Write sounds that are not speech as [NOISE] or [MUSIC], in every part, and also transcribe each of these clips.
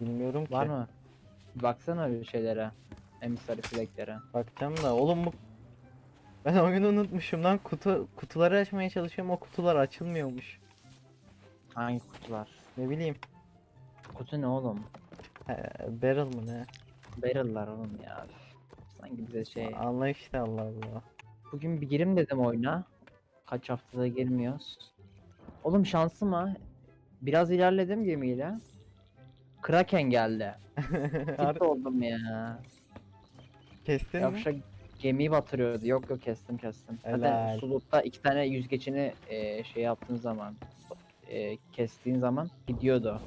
Bilmiyorum ki. Var mı? Baksana öyle şeylere. Emissary flaglere. Bakacağım da oğlum bu ben oyunu unutmuşum lan kutu kutuları açmaya çalışıyorum o kutular açılmıyormuş. Hangi kutular? Ne bileyim. Kutu ne oğlum? He, barrel mı ne? Barrel'lar oğlum ya. Sanki bize şey. Anla işte Allah Allah. Bugün bir girim dedim oyuna. Kaç haftada girmiyoruz. Oğlum şansım ha. Biraz ilerledim gemiyle. Kraken geldi. [LAUGHS] Tilt oldum ya. Kestin mi? Yavşak gemiyi batırıyordu. Yok yok kestim kestim. Zaten Helal. sulukta iki tane yüzgecini e, şey yaptığın zaman e, kestiğin zaman gidiyordu.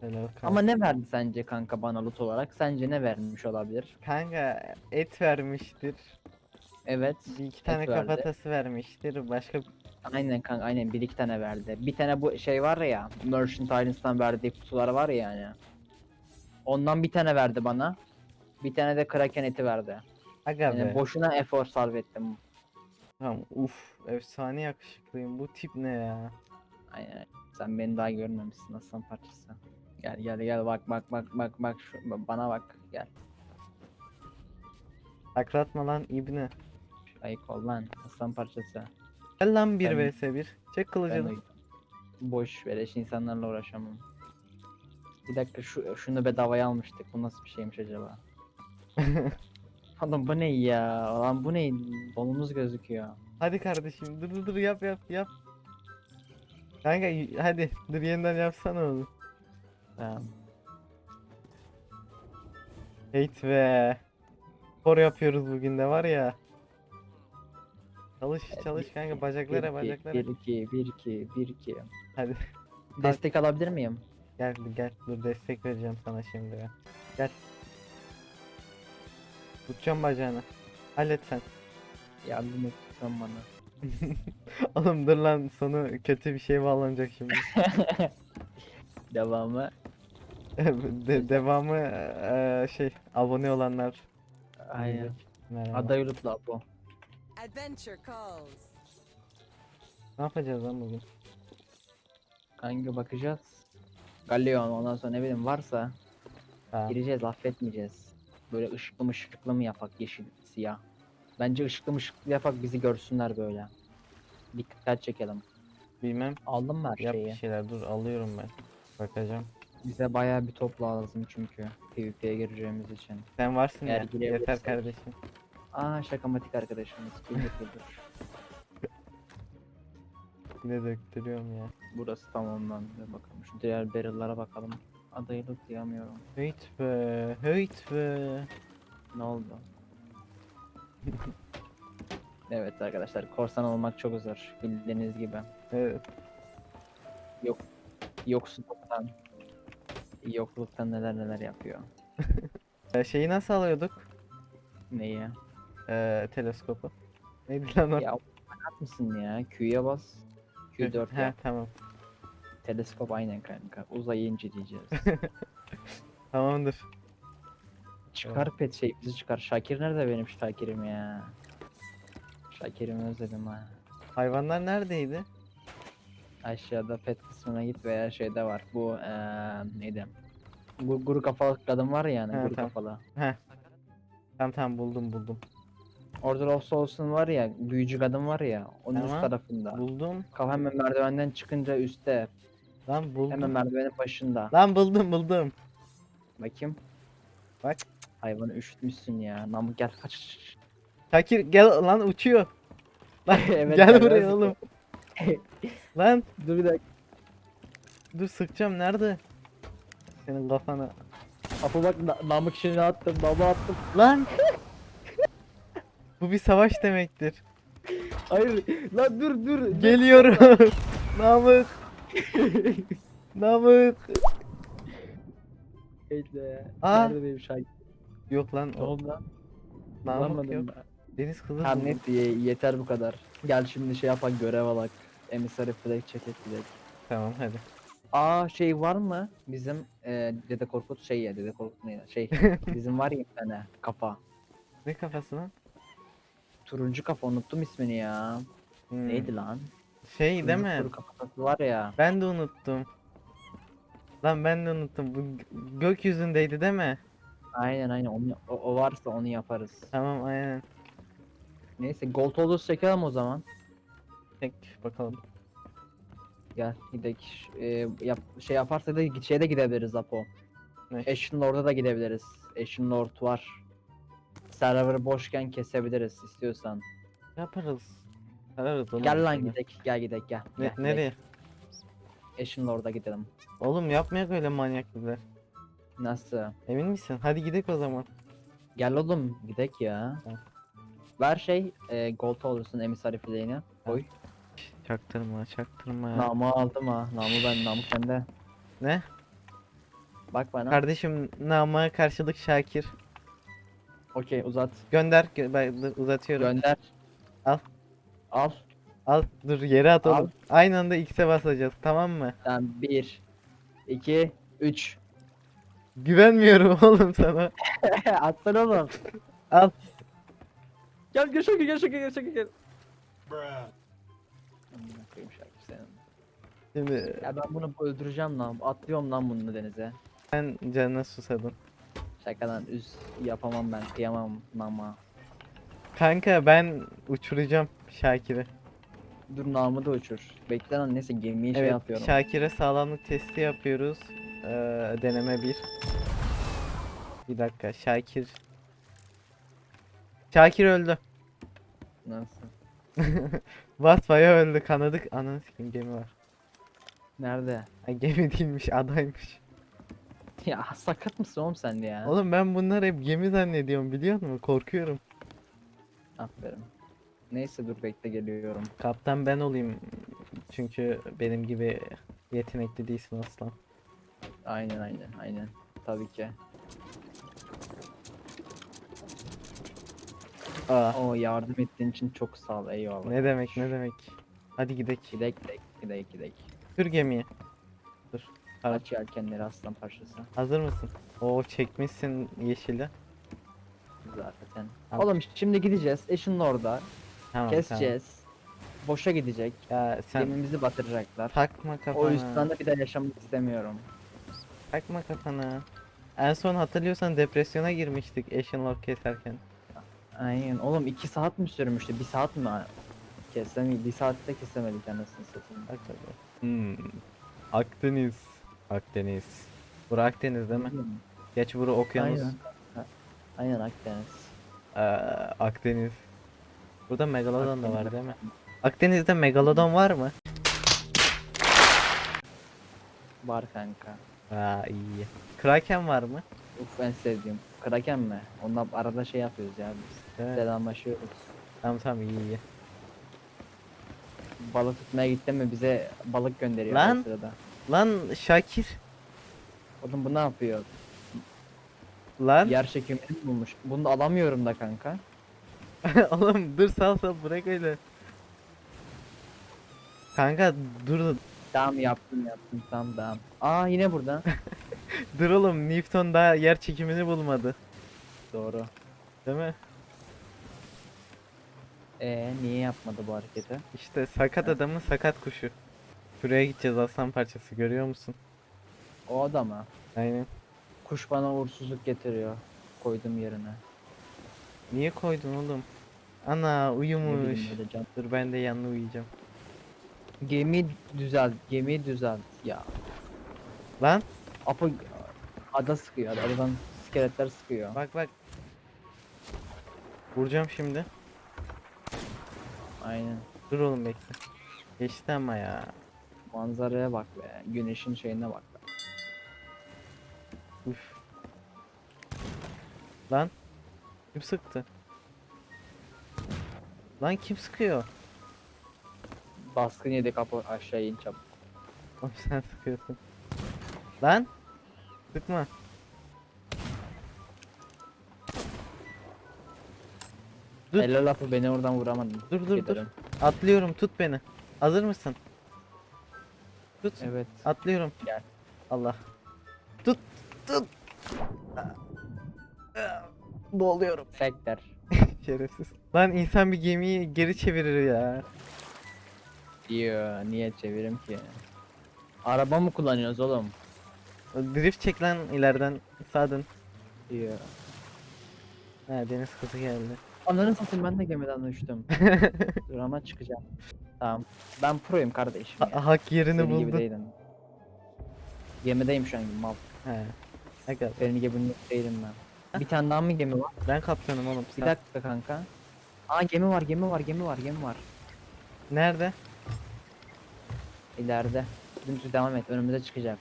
Helal kanka. Ama ne verdi sence kanka bana loot olarak? Sence ne vermiş olabilir? Kanka et vermiştir. Evet. Bir iki tane verdi. kafatası vermiştir. Başka Aynen kanka aynen bir iki tane verdi. Bir tane bu şey var ya Merchant Islands'tan verdiği kutular var ya yani. Ondan bir tane verdi bana. Bir tane de Kraken eti verdi. aga Yani be. boşuna efor sarf ettim. Tamam uf efsane yakışıklıyım. Bu tip ne ya? Aynen. Sen beni daha görmemişsin aslan parçası. Gel gel gel bak bak bak bak bak şu bana bak gel. Akratma lan ibne. Ayık ol lan aslan parçası. Gel lan 1 Ben- vs 1. Çek Ben kılıcını. o- boş beleş insanlarla uğraşamam. Bir dakika şu şunu bedavaya almıştık. Bu nasıl bir şeymiş acaba? [LAUGHS] Oğlum bu ne ya? Lan bu ne? Donumuz gözüküyor. Hadi kardeşim dur dur dur yap yap yap. Kanka y- hadi dur yeniden yapsana onu. Tamam. Hate be. Spor yapıyoruz bugün de var ya. Çalış çalış kanka bacaklara 1 bacaklara. 1 2 1 2 1 2. Hadi [LAUGHS] Destek alabilir miyim? gel gel dur destek vereceğim sana şimdi ya. Gel. Tutacağım bacağını. Hallet sen. Yardım et lütfen bana. [LAUGHS] Oğlum dur lan sonu kötü bir şey bağlanacak şimdi. [LAUGHS] Devamı. De- devamı eee, şey abone olanlar. Aynen. Merhaba. Aday unutla bu. Adventure calls. Ne yapacağız lan bugün? Kanka bakacağız. Galleon ondan sonra ne bileyim varsa Ha. gireceğiz affetmeyeceğiz. Böyle ışıklı ışıklı mı yapak yeşil siyah. Bence ışıklı ışıklı yapak bizi görsünler böyle. Dikkat çekelim. Bilmem. Aldın mı her Yap bir şeyi? şeyler dur alıyorum ben. Bakacağım. Bize bayağı bir top lazım çünkü PvP'ye gireceğimiz için. Sen varsın Eğer ya. Yeter kardeşim. Aa şakamatik arkadaşımız. Bilmiyordur. Yine döktürüyorum ya. Burası tamamlandı. Bakalım şu diğer barrel'lara bakalım. Adayı diyemiyorum. Heyt be. Heyt be. Ne oldu? evet arkadaşlar korsan olmak çok zor bildiğiniz gibi. Evet. Yoksulluktan yokluktan neler neler yapıyor. [LAUGHS] Şeyi nasıl alıyorduk? Neyi? Ee, teleskopu. Neydi lan o? Ya manyak mısın ya? Q'ya bas. Q4 He yap. tamam. Teleskop aynen kanka. Uzayı inceleyeceğiz. [LAUGHS] Tamamdır. çıkar pet şey bizi çıkar. Şakir nerede benim Şakir'im ya? Şakir'imi özledim ha. Hayvanlar neredeydi? Aşağıda pet kısmına git veya şeyde var. Bu eee neydi? Gu- Guru kafalı kadın var ya yani He, guru tamam. kafalı. Tamam tamam buldum buldum. Orada olsa olsun var ya büyücü kadın var ya onun üst Tamam, tarafında. Buldum. Kafa hemen merdivenden çıkınca üstte. Lan buldum. Hemen merdivenin başında. Lan buldum buldum. Bakayım. Bak. Hayvanı üşütmüşsün ya. Namık gel kaç. Şakir gel lan uçuyor. [LAUGHS] Lan Evet, gel gel, buraya oğlum. [LAUGHS] Lan Dur bir dakika. dur sıkacağım nerede? Senin kafana. Kapı bak Na- Namık şimdi attım. Baba attım. Lan. [LAUGHS] Bu bir savaş demektir. Hayır. Lan dur dur. Geliyorum. [LAUGHS] Namık. Namık. Bekle. Aa. Nerede benim? Yok lan Ne o. oldu lan? Namık Bulamadım yok. ben. Deniz kızı. Tamam net ye- yeter bu kadar. Gel şimdi şey yapak görev alak. Emissary flag çeket direkt. Tamam hadi. Aa şey var mı? Bizim e, Dede Korkut şey ya Dede Korkut neydi? Şey [LAUGHS] bizim var ya bir tane kafa. Ne kafası lan? Turuncu kafa unuttum ismini ya. Hmm. Neydi lan? Şey değil Uzun mi? kuru kafatası var ya. Ben de unuttum. Lan ben de unuttum. Bu gö- gökyüzündeydi değil mi? Aynen aynen onu, o, o varsa onu yaparız. Tamam aynen. Neyse gold olursa çekelim o zaman. Tek bakalım. Gel gidelim. Ee, yap, şey yaparsa da şeye de gidebiliriz Apo. Ne? Ashen Lord'a da gidebiliriz. Ashen Lord var. Server boşken kesebiliriz istiyorsan. Yaparız. Ararız onu. Gel lan gidek, gel gidek gel. Ne, gel, nereye? gidek. Ashen Lord'a gidelim. Oğlum yapmayak öyle manyaklıklar. Nasıl? Emin misin? Hadi gidelim o zaman. Gel oğlum gidek ya. Ver şey e, gold olursun emisari fileğini. Koy. Çaktırma, çaktırma. Namı aldım ha. Namı ben, namı sende. Ne? Bak bana. Kardeşim nama karşılık Şakir. Okey uzat. Gönder. gö- ben uzatıyorum. Gönder. Al. Al. Al dur yere at Al. oğlum. Aynı anda X'e basacağız tamam mı? Sen 1 2 3 Güvenmiyorum [LAUGHS] oğlum sana. [LAUGHS] Atsana oğlum. Al. Gel gel şaka gel şaka gel şaka gel. Amına koyayım şarkı senin. Şimdi Ya ben bunu öldüreceğim lan. Atlıyorum lan bunu denize. sen canına susadın. Şakadan üz yapamam ben. Kıyamam nama. Kanka ben uçuracağım Şakir'i. Dur namı da uçur. Bekle lan neyse gemiyi şey Evet yapıyorum. Şakir'e sağlamlık testi yapıyoruz. Ee, deneme 1. Bir dakika Şakir. Şakir öldü. Nasıl? [LAUGHS] Basbaya öldü kanadık. Ananı sikeyim gemi var. Nerede? Ha, gemi değilmiş adaymış. [LAUGHS] Ya sakat mısın oğlum sen de ya? Oğlum ben bunları hep gemi zannediyorum biliyor musun? Korkuyorum. Aferin. Neyse dur bekle geliyorum. Kaptan ben olayım. Çünkü benim gibi yetenekli değilsin aslan. Aynen aynen aynen. Tabii ki. Aa, O yardım ettiğin için çok sağ ol eyvallah. ne demek ne demek. Hadi gidelim. Gidek gidek gidek gidek. Sür gemiyi. Tamam. Aç yelkenleri aslan parçası. Hazır mısın? Oo çekmişsin yeşili. Zaten. Tamam. Oğlum şimdi gideceğiz. Eşin orada. Tamam Keseceğiz. Boşa gidecek. tamam. Ya sen Gemimizi batıracaklar. takma kafana. O yüzden de bir daha yaşamak istemiyorum. Takma kafana. En son hatırlıyorsan depresyona girmiştik Ashen Lord keserken. Aynen. Oğlum 2 saat mi sürmüştü? 1 saat mi? Kesemedik. 1 saatte kesemedik anasını satayım. Bak tabii. Hmm. Akdeniz. Akdeniz. Bura Akdeniz değil mi? Geç bura okyanus. Aynen. Aynen Akdeniz. Ee, Akdeniz. Burada Megalodon da var Akdeniz. değil mi? Akdeniz'de Megalodon var mı? Var kanka. Aa iyi. Kraken var mı? Uf en sevdiğim. Kraken mi? Onunla arada şey yapıyoruz ya biz. Mi? Selamlaşıyoruz. Tamam tamam iyi iyi. Balık tutmaya gittin mi bize balık gönderiyor Lan! sırada. Lan Şakir. Oğlum bu ne yapıyor? Lan. Yer çekimini bulmuş. Bunu da alamıyorum da kanka. [LAUGHS] Oğlum dur sal sal bırak öyle. Kanka dur Tamam yaptım yaptım tamam tamam. Aa yine burada. [LAUGHS] dur oğlum Newton daha yer çekimini bulmadı. Doğru. Değil mi? Ee niye yapmadı bu hareketi? İşte sakat adamın sakat kuşu. Şuraya gideceğiz aslan parçası görüyor musun? O adama. Aynen. Kuş bana uğursuzluk getiriyor. Koydum yerine. Niye koydun oğlum? Ana uyumuş. bileyim. Dur ben de yanına uyuyacağım. Gemi düzelt, gemi düzelt. Ya Lan Apo ada sıkıyor. ada- Adadan iskeletler sıkıyor. bak bak. Vuracağım şimdi. Aynen. Dur oğlum bekle. Geçti ama ya. Manzaraya bak be. Güneşin şeyine bak be. Üf. Lan. Kim sıktı? Lan kim sıkıyor? Baskın yedik Apo aşağı in çabuk. Oğlum sen sıkıyorsun. Lan. Sıkma. Dur. Helal Apo beni oradan vuramadın. Dur dur dur. Gidelim. Atlıyorum tut beni. Hazır mısın? Tut. Evet. Atlıyorum. Gel. Allah. Tut. Tut. Boğuluyorum. Fake'ler. [LAUGHS] Şerefsiz. Lan insan bir gemiyi geri çevirir ya. Yo niye çevirim ki? Araba mı kullanıyoruz oğlum? Drift çek lan ileriden sağdın. Yo. Ha deniz kızı geldi. Ananı satayım ben de gemiden düştüm. [LAUGHS] Dur ama çıkacağım. Tamam. Ben proyum kardeşim. ya. Ha- hak yerini Senin gibi buldu. değilim. Gemideyim şu an mal. He. Aga, Senin gibi değilim ben. Bir tane daha mı gemi var? ben kaptanım oğlum. Bir sen- dakika kanka. Aa gemi var, gemi var, gemi var, gemi var. Nerede? İleride. Dümdüz devam et, önümüze çıkacak.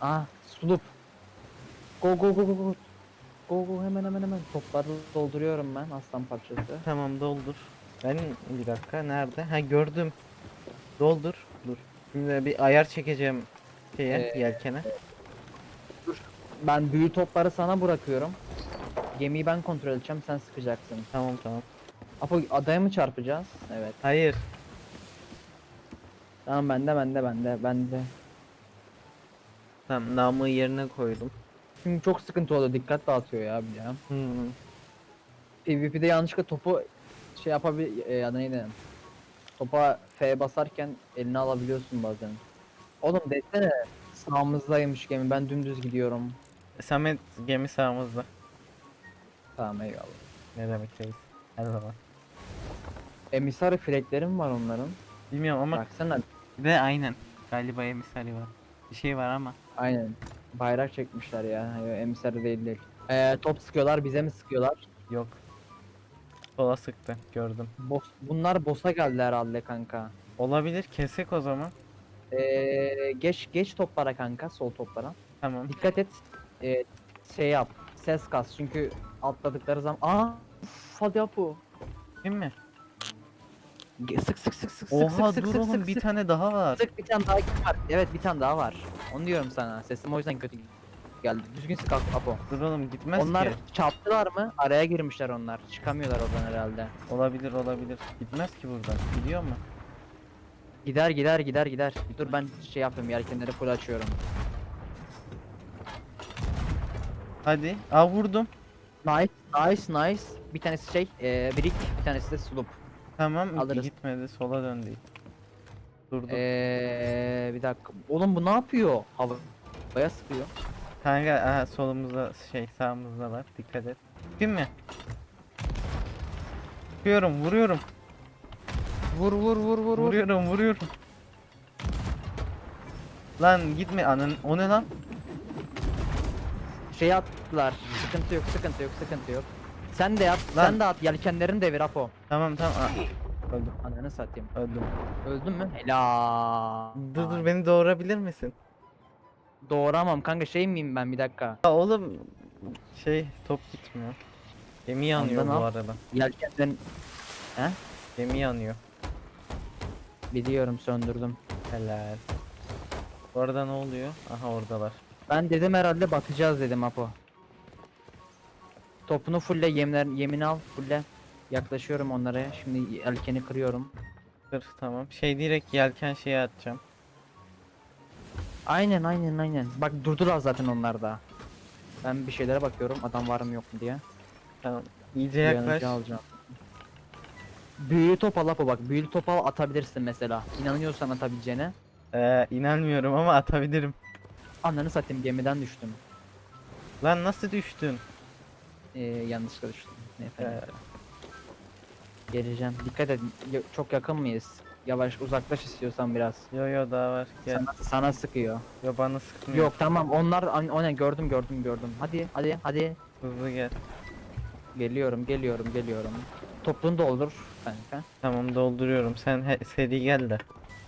Aa, sulup. Go go go go go. Go go hemen hemen hemen. Topları dolduruyorum ben aslan parçası. Tamam doldur. Ben bir dakika nerede? Ha gördüm. Doldur. Dur. Şimdi bir ayar çekeceğim şeye Ee, yelkene. Ben büyü topları sana bırakıyorum. Gemiyi ben kontrol edeceğim, sen sıkacaksın. Tamam tamam. Apo adaya mı çarpacağız? Evet. Hayır. Tamam bende bende bende bende. Tamam namı yerine koydum. Çünkü çok sıkıntı oluyor, dikkat dağıtıyor ya bir ya. Hmm. PvP'de yanlışlıkla topu şey yapabil e, adı neydi? Topa F basarken eline alabiliyorsun bazen. Oğlum desene sağımızdaymış gemi ben dümdüz gidiyorum. Samet gemi sağımızda. Tamam eyvallah. Ne demek reis? Her zaman. Emisari frekleri mi var onların? Bilmiyorum ama Baksana de aynen. Galiba emisari var. Bir şey var ama. aynen. Bayrak çekmişler ya. Yo, emisari değil değil. Ee, top sıkıyorlar bize mi sıkıyorlar? Yok. Sola sıktı. Gördüm. Boss, bunlar boss'a geldi herhalde kanka. Olabilir. Kesek o zaman. Ee, geç geç toplara kanka sol toplara. Tamam. Dikkat et. Ee, şey yap. Ses kas çünkü atladıkları zaman. Aa! Uf, hadi Apo. Değil mi? Ge- Sık sık sık sık Oha sık sık dur sık oğlum sık bir sık. tane daha var. Sık bir tane daha var. Evet bir tane daha var. Onu diyorum sana. Sesim o yüzden kötü geldi. Düzgün sık Ap- Apo. Dur oğlum gitmez onlar ki. çarptılar mı? Araya girmişler onlar. Çıkamıyorlar oradan herhalde. Olabilir olabilir. Gitmez ki buradan. Gidiyor mu? Gider gider gider gider. Dur ben şey yapıyorum yelkenleri full açıyorum. Hadi. Aa vurdum. Nice nice nice. Bir tanesi şey ee, birik bir tanesi de sloop. Tamam Alırız. gitmedi. Sola döndü. Durdum. Eee bir dakika. Oğlum bu ne yapıyor? Havaya sıkıyor. Kanka aha solumuzda şey sağımızda var. Dikkat et. Değil mi? Vuruyorum vuruyorum. Vur vur vur vur vur. Vuruyorum vuruyorum. Lan gitme anın o ne lan? Şey attılar. Sıkıntı yok, sıkıntı yok, sıkıntı yok. Sen de yap, Lan. sen de at. Yelkenlerini devir Apo. Tamam tamam. Aa, öldüm Ananı satayım. öldüm. Öldün mü? Helal. Dur dur beni doğurabilir misin? Doğuramam kanka şey miyim ben bir dakika. Ya oğlum şey top gitmiyor. Gemi yanıyor Ondan bu al. arada. Yelkenden Gemi yanıyor. biliyorum söndürdüm. Helal. Bu arada ne oluyor? Aha oradalar. Ben dedim herhalde batacağız dedim Apo. Topunu fulle yemler yemini al fulle. Yaklaşıyorum onlara. Şimdi yelkeni kırıyorum. Dur tamam. Şey direkt yelken şeye atacağım. Aynen aynen aynen. Bak durdular zaten onlar da. Ben bir şeylere bakıyorum adam var mı yok mu diye. Tamam. İyice yaklaş. alacağım. Büyülü top al Apo bak. Büyülü top al atabilirsin mesela. İnanıyorsan atabileceğine. Ee, inanmıyorum ama atabilirim. Ananı satayım gemiden düştüm. Lan nasıl düştün? Ee, yanlışlıkla düştüm. Ne Ee. Geleceğim. Dikkat et. Çok yakın mıyız? Yavaş uzaklaş istiyorsan biraz. yo yo daha var. Gel. Sana, sana sıkıyor. Yo bana sıkmıyor. Yok tamam onlar o ne gördüm gördüm gördüm. Hadi hadi hadi. Hızlı gel. Geliyorum geliyorum geliyorum. Topunu doldur kanka. Tamam dolduruyorum. Sen he- seri gel de.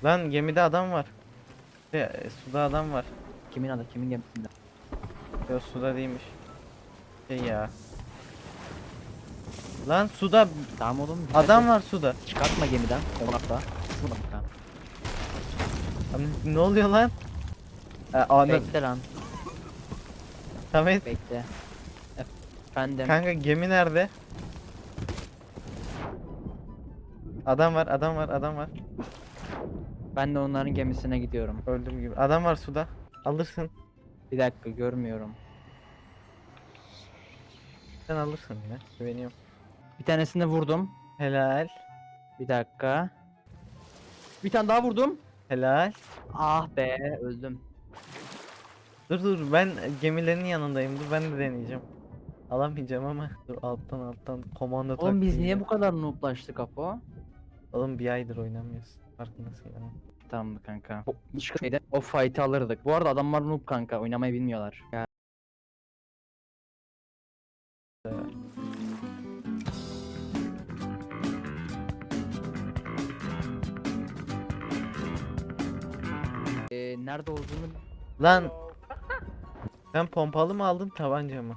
Lan gemide adam var. E, suda adam var. Kimin adı kimin gemisinde? Yo suda değilmiş. Şey ya. Lan suda Tamam oğlum. adam var suda. Çıkartma gemiden. Konakta. Kısma kanka. Lan Ne oluyor lan? Ee, anı. Bekle lan. Samet. Bekle. Efendim. Kanka gemi nerede? Adam var, adam var, adam var. Ben de onların gemisine gidiyorum. Öldüm gibi. Adam var suda. Alırsın. Bir dakika görmüyorum. Sen alırsın ya. Güveniyorum. Bir tanesini vurdum. Helal. Bir dakika. Bir tane daha vurdum. Helal. Ah be öldüm. Dur dur ben gemilerin yanındayım. Dur ben de deneyeceğim. Alamayacağım ama. Dur alttan alttan komando Oğlum biz niye bu kadar nooblaştık Apo? Oğlum bir aydır oynamıyoruz. Farkındasın yani. Tamam kanka. O, şeyde, o fight'ı alırdık. Bu arada adamlar noob kanka oynamayı bilmiyorlar. Ya. Nerede olduğunu Lan sen pompalı mı aldın tabanca mı?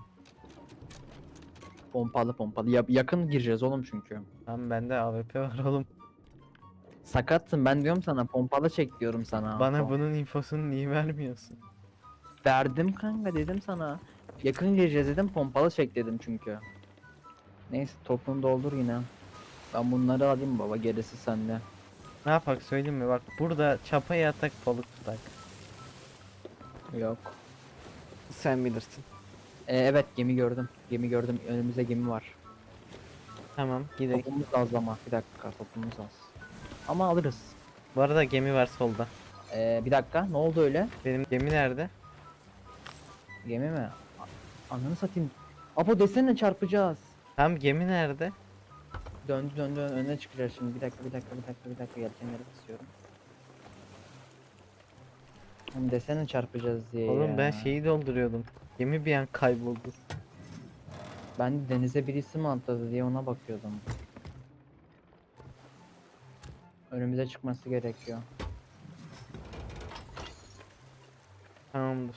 pompalı pompalı. Ya- yakın gireceğiz oğlum çünkü. Lan bende AWP var oğlum. Sakatsın ben diyorum sana pompalı çek diyorum sana. Bana Apo. bunun infosunu niye vermiyorsun? Verdim kanka dedim sana. Yakın gireceğiz dedim pompalı çek dedim çünkü. Neyse topunu doldur yine. Ben bunları alayım baba gerisi sende. Ne yapak söyleyeyim mi? Bak burada çapaya atak balık tutak. Yok. Sen bilirsin. Ee, evet gemi gördüm. Gemi gördüm. Önümüzde gemi var. Tamam gidelim. Topumuz az ama. Bir dakika topumuz az. Ama alırız. Bu arada gemi var solda. Ee, bir dakika ne oldu öyle? Benim gemi nerede? Gemi mi? A- Ananı satayım. Apo desene çarpacağız. Tam gemi nerede? Döndü döndü önüne çıkacağız şimdi. Bir dakika bir dakika bir dakika bir dakika yelkenleri kısıyorum. Hani desene çarpacağız diye Oğlum ben ya. şeyi dolduruyordum. Gemi bir an kayboldu. Ben de denize birisi mi atladı diye ona bakıyordum. Önümüze çıkması gerekiyor. Tamamdır.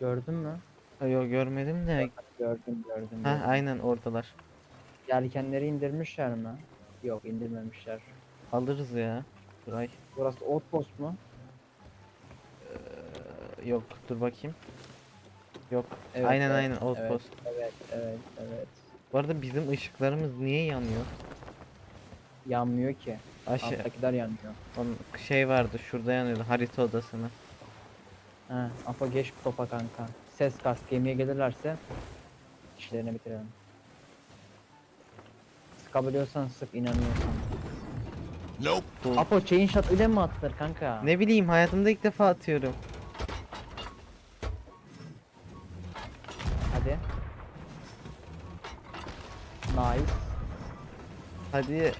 Gördün mü? Ha, Yok görmedim de. Gördüm gördüm. Ha gördüm. aynen oradalar. Yelkenleri indirmişler mi? Yok indirmemişler. Alırız ya. Dur ay. Burası outpost mu? Yok dur bakayım. Yok. Evet, aynen evet, aynen outpost. Evet evet evet. Bu arada bizim ışıklarımız niye yanıyor? Yanmıyor ki. Aşağı Alttakiler yanmıyor. onun şey vardı şurada yanıyordu harita odasını. He, Apo geç topa kanka. Ses kas gemiye gelirlerse işlerini bitirelim. Sıkabiliyorsan sık inanıyorsan. Bu- Apo chain shot ile mi atılır kanka? Ne bileyim hayatımda ilk defa atıyorum. Hadi. Nice. Hadi.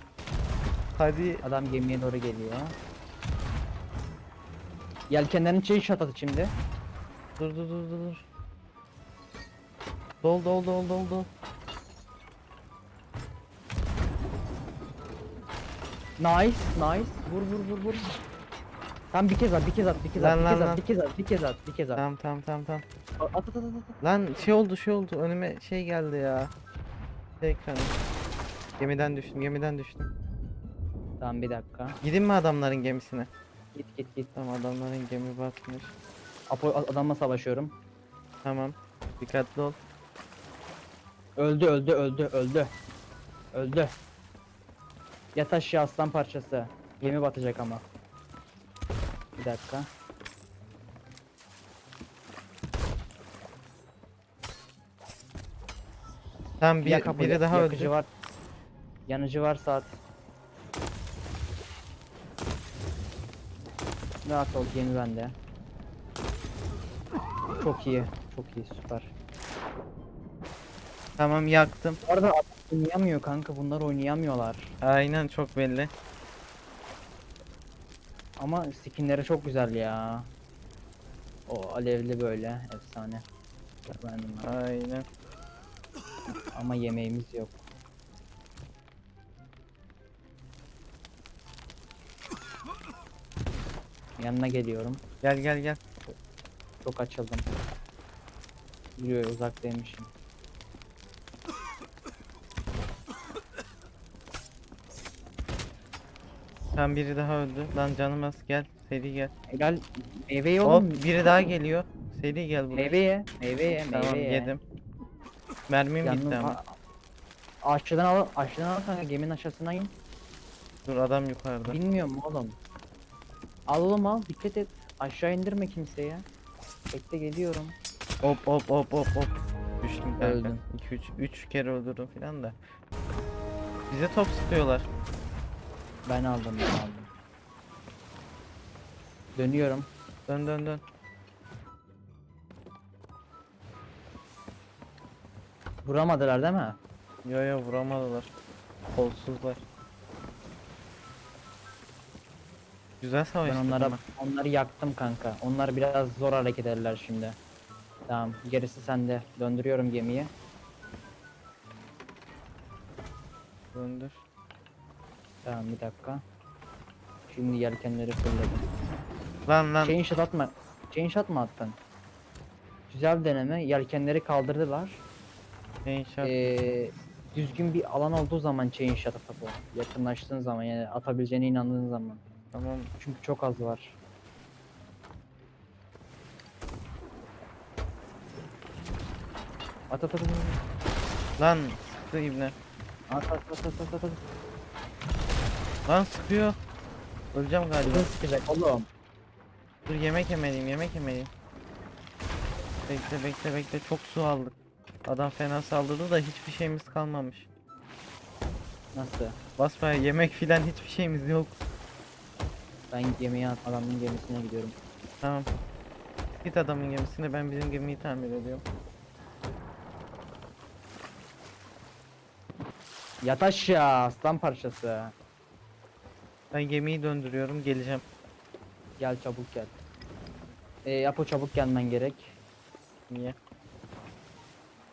Hadi. Adam gemiye doğru geliyor. Yelkenlerini chain shot at şimdi. Dur dur dur dur dur. Dol dol dol dol dol. Nice, nice. Vur vur vur vur. Tam bir kez at, bir kez at, bir kez Lan, at, bir lan, kez lan. at, bir kez at, bir kez at, bir kez at. Tamam tamam tamam tamam. At at at at at. Lan şey oldu şey oldu önüme şey geldi ya. Şey ekranı. Gemiden düştüm gemiden düştüm. Tamam bir dakika. Gidin mi adamların gemisine? Git git git. Tamam adamların gemi batmış. Apo adamla savaşıyorum. Tamam. Dikkatli ol. Öldü öldü öldü öldü. Öldü. Yat aşağı aslan parçası. Gemi batacak ama. Bir dakika. Tamam bir, biri daha yakıcı öldü. var. Yanıcı var saat. Rahat ol gemi bende. Çok iyi. Çok iyi süper. Tamam yaktım. Bu arada adam oynayamıyor kanka bunlar oynayamıyorlar. Aynen çok belli. Ama skinleri çok güzel ya. O alevli böyle efsane. Çok beğendim ben. Aynen. Ama yemeğimiz yok. Yanına geliyorum. Gel gel gel. Çok açıldım. Yürüyor uzaktaymışım. Tamam biri daha öldü. Lan canım az gel. Seri gel. Helal meyve ye oğlum. Hop biri daha geliyor. Seri gel buraya. Meyve ye. Meyve ye. Meyve Tamam ye. yedim. Mermim Yandım. bitti ama. Aşağıdan al, aşağıdan al kanka geminin aşağısına in. Dur adam yukarıda. Bilmiyorum oğlum. Al oğlum al dikkat et. Aşağı indirme kimseye. Bekle geliyorum. Hop hop hop hop hop. Düştüm kanka. Öldün. 2 3 3 kere öldürdüm filan da. Bize top sıkıyorlar. Ben aldım ben aldım. Dönüyorum. Dön dön dön. Vuramadılar değil mi? Yo yo vuramadılar. Kolsuzlar. Güzel Ben savaştık onlara onları yaktım kanka. Onlar biraz zor hareket ederler şimdi. Tamam, gerisi sende. Döndürüyorum gemiyi. Döndür. Tamam bir dakika. Şimdi yelkenleri fırladım. Lan lan. Chain shot atma. Chain shot mı attın? Güzel deneme. Yelkenleri kaldırdılar. Gençler. Ee, düzgün bir alan olduğu zaman chain shot at o. Yakınlaştığın zaman yani atabileceğine inandığın zaman. Tamam. Çünkü çok az var. At at at at. Lan sıktı ibne. At at at at at at. at. Lan sıkıyor. Öleceğim galiba. Hızlı sıkacak oğlum. Dur yemek yemeliyim yemek yemeliyim. Bekle bekle bekle çok su aldık. Adam fena saldırdı da hiçbir şeyimiz kalmamış. Nasıl? Basmaya yemek filan hiçbir şeyimiz yok. Ben gemiye adamın gemisine gidiyorum. Tamam. Git adamın gemisine ben bizim gemiyi tamir ediyorum. Yat aşağı aslan parçası. Ben gemiyi döndürüyorum geleceğim. Gel çabuk gel. Ee, Apo çabuk gelmen gerek. Niye?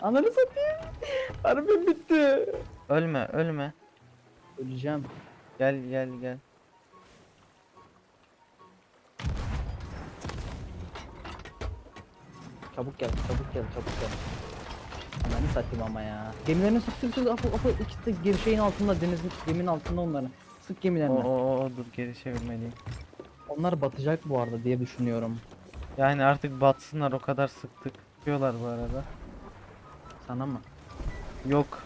Ananı satayım. Harbim bitti. Ölme ölme. Öleceğim. Gel gel gel. Çabuk gel, çabuk gel, çabuk gel. Ananı satayım ama ya. Gemilerini sık sık sık Apo, Apo ikisi de geri şeyin altında, denizin geminin altında onların. Sık gemilerini. o o o, dur geri çevirmeliyim. Onlar batacak bu arada diye düşünüyorum. Yani artık batsınlar o kadar sıktık. Çıkıyorlar bu arada. Sana mı? Yok.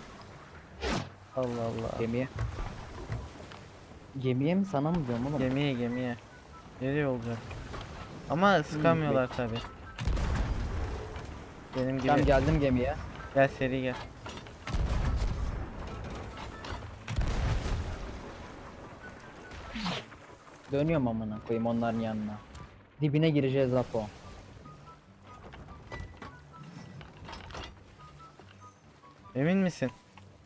Allah Allah. Gemiye. Gemiye mi sana mı diyorum oğlum? Gemiye gemiye. Nereye olacak? Ama sıkamıyorlar tabi. Benim gibi. Ben geldim gemiye. Gel seri gel. Dönüyorum amına koyayım onların yanına. Dibine gireceğiz Apo. Emin misin?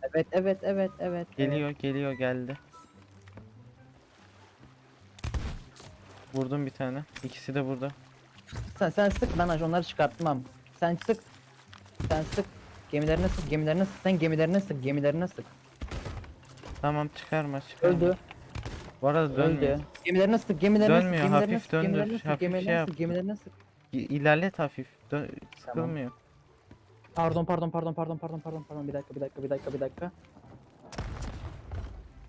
Evet evet evet evet. evet. Geliyor geliyor geldi. Vurdum bir tane. İkisi de burada. Sen, sen sık ben onları çıkartmam. Sen sık. Sen sık. Gemilerine sık, gemilerine sık. Sen gemilerine sık, gemilerine sık. Tamam çıkarma çıkarma. Öldü, Bu arada dönmüyor. öldü. Gemilerine sık, gemilerine Dönmüyor, sık, gemilerine hafif sık, döndür, gemilerine sık, hafif şey gemilerine yap. sık, gemilerine sık. İ- İlerlet hafif. Dö- sıkılmıyor. Pardon, pardon, pardon, pardon, pardon, pardon, pardon. Bir dakika, bir dakika, bir dakika, bir dakika.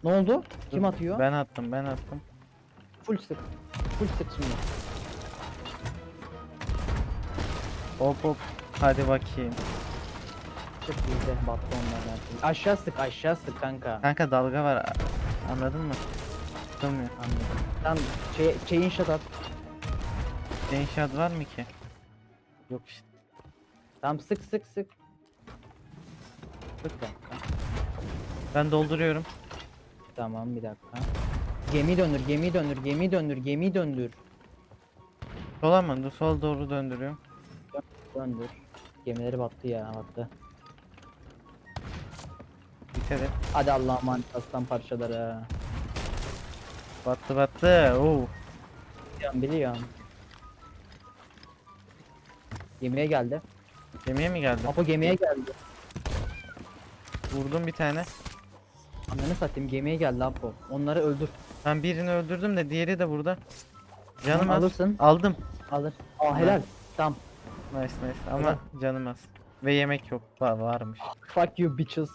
Ne oldu? Kim atıyor? Ben attım ben attım. Full sık. Full sık şimdi. Hop hop. Hadi bakayım. Sık bizde battı onlar her türlü. Aşağı sık, aşağı sık kanka. Kanka dalga var. Anladın mı? Sıkılmıyor. Anladım. Tamam, şey, chain shot at. İnşaat var mı ki? Yok işte. Tamam sık sık sık. Sık kanka. Ben dolduruyorum. Tamam bir dakika. Gemi döndür, gemi döndür, gemi döndür, gemi döndür. Sola mı? Dur, Sol doğru döndürüyorum. Döndür. Gemileri battı ya battı. Dikkat et. Hadi Allah'a emanet aslan parçaları. Battı battı. Oo. Biliyorum biliyorum. Gemiye geldi. Gemiye mi geldi? Apo gemiye geldi. Vurdum bir tane. Ananı satayım gemiye geldi Apo. Onları öldür. Ben birini öldürdüm de diğeri de burada. Canım az. alırsın. Aldım. Alır. Aa helal. Tamam. Nice nice ama canım az. Ve yemek yok. Va varmış. Fuck you bitches.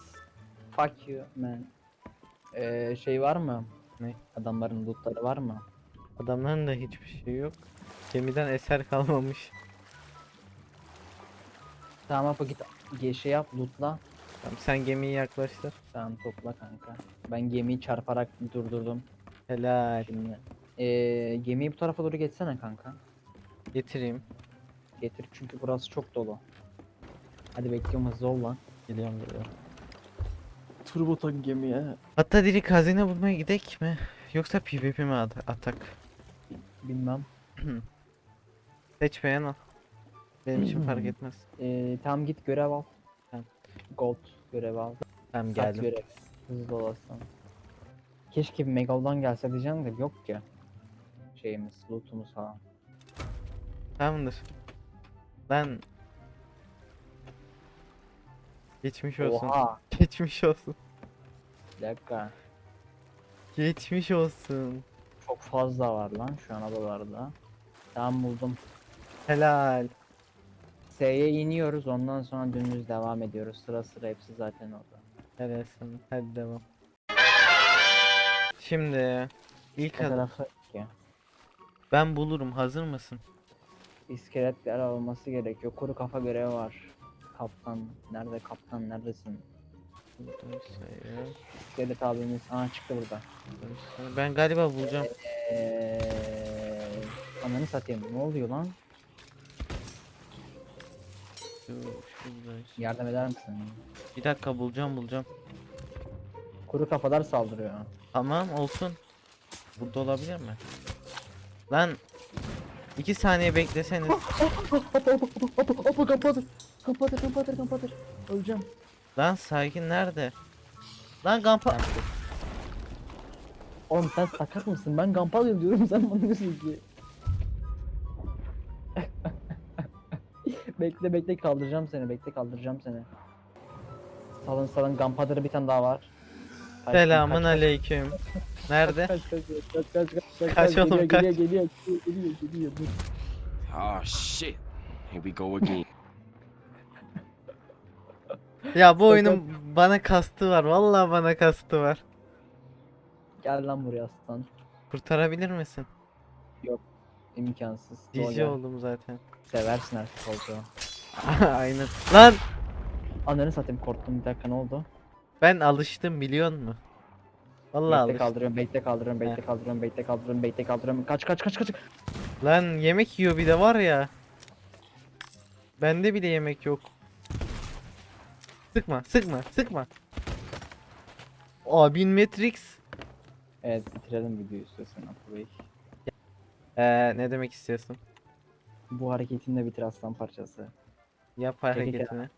Fuck you man. Ee, şey var mı? Ne? Adamların lootları var mı? Adamların da hiçbir şey yok. Gemiden eser kalmamış. Tamam Apo git ge- şey yap lootla. Tamam, sen gemiyi yaklaştır. Tamam topla kanka. Ben gemiyi çarparak durdurdum. Helal. Şimdi. Ee, gemiyi bu tarafa doğru geçsene kanka. Getireyim. Getir çünkü burası çok dolu. Hadi bekliyorum hızlı ol lan. Geliyorum geliyorum. Turbo tak gemiye. Hatta direkt hazine bulmaya gidek mi? Yoksa PvP mi at- atak? Bilmem. [CLEARS THROAT] Seç beğen al. Benim için fark [CLEARS THROAT] etmez. Ee, tamam git görev al. Tamam. Gold görev al. Tamam Saat geldim. görev. Hızlı olasın. Keşke bir Megalodon gelse diyeceğim de yok ki. Şeyimiz, lootumuz falan. Tamamdır. Lan. Geçmiş olsun. Oha! [LAUGHS] Geçmiş olsun. Bir dakika. Geçmiş olsun. Çok fazla var lan şu an adalarda. Tamam buldum. Helal. S'ye iniyoruz ondan sonra dümdüz devam ediyoruz. Sıra sıra hepsi zaten orada. Sana. Hadi devam. Şimdi ilk Ne ben bulurum. Hazır mısın? İskeletler alması gerekiyor. Kuru kafa görevi var. Kaptan. Nerede kaptan? Neredesin? Dur sayı, İskelet abimiz. Aa çıktı burada. Ben galiba bulacağım. Eee... Ananı satayım. Ne oluyor lan? Şurada. Yardım eder misin? Bir dakika bulacağım bulacağım. Kuru kafalar saldırıyor. Tamam olsun. Burada olabilir mi? Lan iki saniye bekleseniz. [LAUGHS] Opa kapatır. Kapatır kapatır kapatır. Öleceğim. Lan sakin nerede? Lan gampa. Oğlum sen sakat mısın? Ben gampalıyım diyorum sen bana diyorsun ki. [LAUGHS] bekle bekle kaldıracağım seni bekle kaldıracağım seni. Salın salın Gunpowder'ı bir tane daha var. Kaç, Selamun kaç, aleyküm. Nerede? Kaç kaç kaç kaç kaç kaç Kaç oğlum, geliyor, kaç. geliyor geliyor geliyor geliyor geliyor dur. Oh shit. Here we go again. [LAUGHS] Ya bu oyunun bana kastı var. Vallahi bana kastı var. Gel lan buraya aslan. Kurtarabilir misin? İmkansız. Cici Doğru. oldum zaten. Seversin artık oldu. [LAUGHS] Aynen. Lan Ananı satayım korktum bir dakika ne oldu? Ben alıştım biliyor musun? Vallahi Bekle alıştım. kaldırıyorum, bekle kaldırıyorum, bekle kaldırıyorum, bekle kaldırıyorum, bekle kaldırıyorum. Kaç kaç kaç kaç. Lan yemek yiyor bir de var ya. Bende bile yemek yok. Sıkma, sıkma, sıkma. Aa 1000 Matrix. Evet bitirelim videoyu istiyorsan Bey. Ee, ne demek istiyorsun? Bu hareketini de bitir aslan parçası. Yap hareketini.